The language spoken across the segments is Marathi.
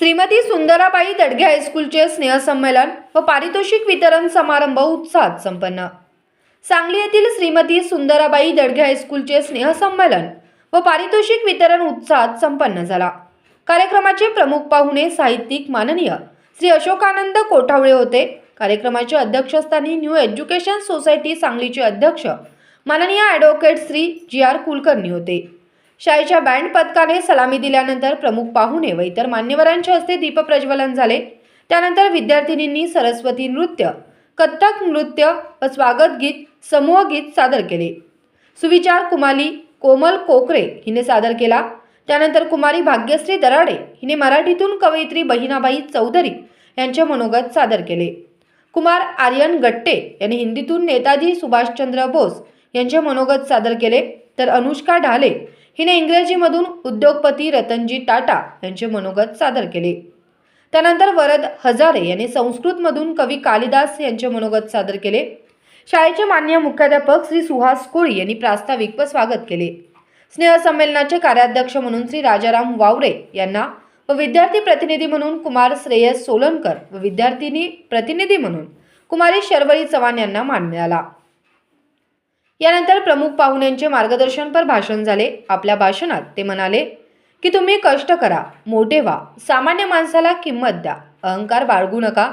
श्रीमती सुंदराबाई दडगे हायस्कूलचे स्नेहसंमेलन व पारितोषिक वितरण समारंभ उत्साहात संपन्न. सांगली येथील श्रीमती सुंदराबाई दडगे हायस्कूलचे स्नेहसंमेलन व पारितोषिक वितरण उत्साहात संपन्न झाला. कार्यक्रमाचे प्रमुख पाहुणे साहित्यिक माननीय श्री अशोकानंद कोठावळे होते. कार्यक्रमाचे अध्यक्षस्थानी न्यू एज्युकेशन सोसायटी सांगलीचे अध्यक्ष माननीय advocate Shri G R Kulkarni होते. शाळेच्या बँड पथकाने सलामी दिल्यानंतर प्रमुख पाहुणे व इतर मान्यवरांच्या हस्ते दीपप्रज्वलन झाले. त्यानंतर विद्यार्थिनींनी सरस्वती नृत्य कथ्थक नृत्य व स्वागत गीत समूह गीत सादर केले. सुविचार कुमारी कोमल कोकरे हिने सादर केला. त्यानंतर कुमारी भाग्यश्री दराडे हिने मराठीतून कवयित्री बहिणाबाई चौधरी यांचे मनोगत सादर केले. कुमार आर्यन गट्टे यांनी हिंदीतून नेताजी सुभाषचंद्र बोस यांचे मनोगत सादर केले. तर अनुष्का ढाले हिने इंग्रजीमधून उद्योगपती रतनजी टाटा यांचे मनोगत सादर केले. त्यानंतर वरद हजारे यांनी संस्कृतमधून कवी कालिदास यांचे मनोगत सादर केले. शाळेचे मान्य मुख्याध्यापक श्री सुहास कोळी यांनी प्रास्ताविक व स्वागत केले. स्नेहसंमेलनाचे कार्याध्यक्ष म्हणून श्री राजाराम वावरे यांना व विद्यार्थी प्रतिनिधी म्हणून कुमार श्रेयस सोलनकर व विद्यार्थिनी प्रतिनिधी म्हणून कुमारी शर्वरी चव्हाण यांना मान मिळाला. यानंतर प्रमुख पाहुण्यांचे मार्गदर्शनपर भाषण झाले. आपल्या भाषणात ते म्हणाले की तुम्ही कष्ट करा मोठे व्हा सामान्य माणसाला किंमत द्या अहंकार बाळगू नका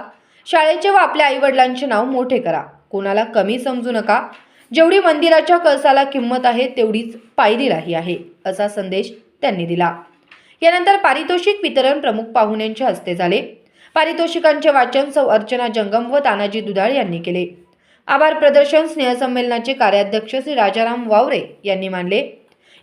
शाळेचे व आपल्या आईवडिलांचे नाव मोठे करा कोणाला कमी समजू नका जेवढी मंदिराच्या कळसाला किंमत आहे तेवढीच पायरीलाही आहे असा संदेश त्यांनी दिला. यानंतर पारितोषिक वितरण प्रमुख पाहुण्यांच्या हस्ते झाले. पारितोषिकांचे वाचन सौ अर्चना जंगम व तानाजी दुधाळ यांनी केले. आभार प्रदर्शन स्नेहसंमेलनाचे कार्याध्यक्ष श्री राजाराम वावरे यांनी मानले.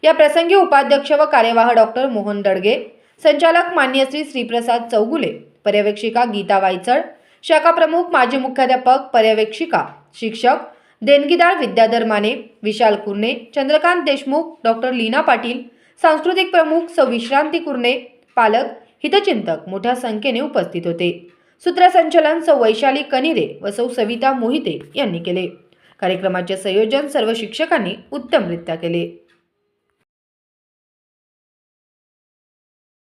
या प्रसंगी उपाध्यक्ष व कार्यवाह डॉक्टर मोहन दडगे संचालक मान्य श्री श्रीप्रसाद चौगुले पर्यवेक्षिका गीता वायचळ शाखा प्रमुख माजी मुख्याध्यापक पर्यवेक्षिका शिक्षक देणगीदार विद्याधर माने विशाल कुर्णे चंद्रकांत देशमुख डॉक्टर लीना पाटील सांस्कृतिक प्रमुख सौ विश्रांती कुर्णे पालक हितचिंतक मोठ्या संख्येने उपस्थित होते. सूत्रसंचलन सौ वैशाली कनिरे व सौ सविता मोहिते यांनी केले. कार्यक्रमाचे संयोजन सर्व शिक्षकांनी उत्तमरित्या केले.